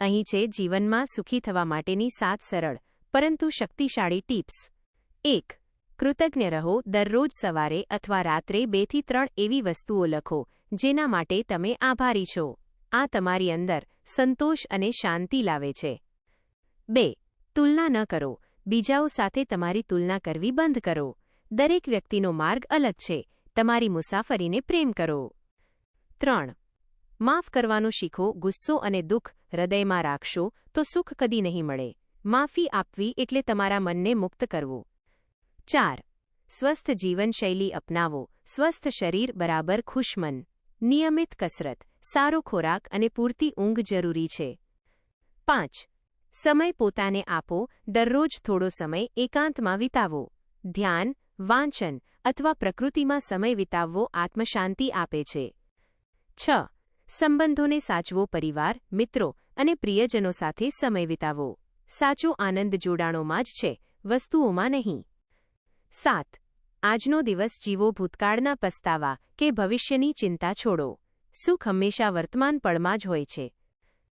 અહીં છે જીવનમાં સુખી થવા માટેની સાત સરળ, પરંતુ શક્તિશાળી ટિપ્સ. એક, કૃતજ્ઞ રહો દરરોજ સવારે અથવા રાત્રે બેથી ત્રણ એવી વસ્તુઓ લખો, જેના માટે તમે આભારી છો. આ તમારી અંદર સંતોષ અને શાંતિ લાવે છે. બે, તુલના ન કરો, બીજાઓ સાથે તમારી તુલના કરવી બંધ કરો. દરેક વ્યક્તિનો માર્ગ અલગ છે, તમારી મુસાફરીને પ્રેમ કરો. ત્રણ માફ કરવાનું શીખો, ગુસ્સો અને દુઃખ હૃદયમાં રાખશો તો સુખ કદી નહીં મળે. માફી આપવી એટલે તમારા મનને મુક્ત કરવું. ચાર, સ્વસ્થ જીવનશૈલી અપનાવો. સ્વસ્થ શરીર બરાબર ખુશમન નિયમિત કસરત, સારો ખોરાક અને પૂરતી ઊંઘ જરૂરી છે. પાંચ, સમય પોતાને આપો. દરરોજ થોડો સમય એકાંતમાં વિતાવો. ધ્યાન, વાંચન અથવા પ્રકૃતિમાં સમય વિતાવવો આત્મશાંતિ આપે છે. છ સંબંધોને સાચવો, પરિવાર, મિત્રો અને પ્રિયજનો સાથે સમય વિતાવો. સાચો આનંદ જોડાણોમાં જ છે, વસ્તુઓમાં નહીં. સાત. આજનો દિવસ જીવો ભૂતકાળના પસ્તાવા કે ભવિષ્યની ચિંતા છોડો. સુખ હંમેશા વર્તમાન પળમાં જ હોય છે.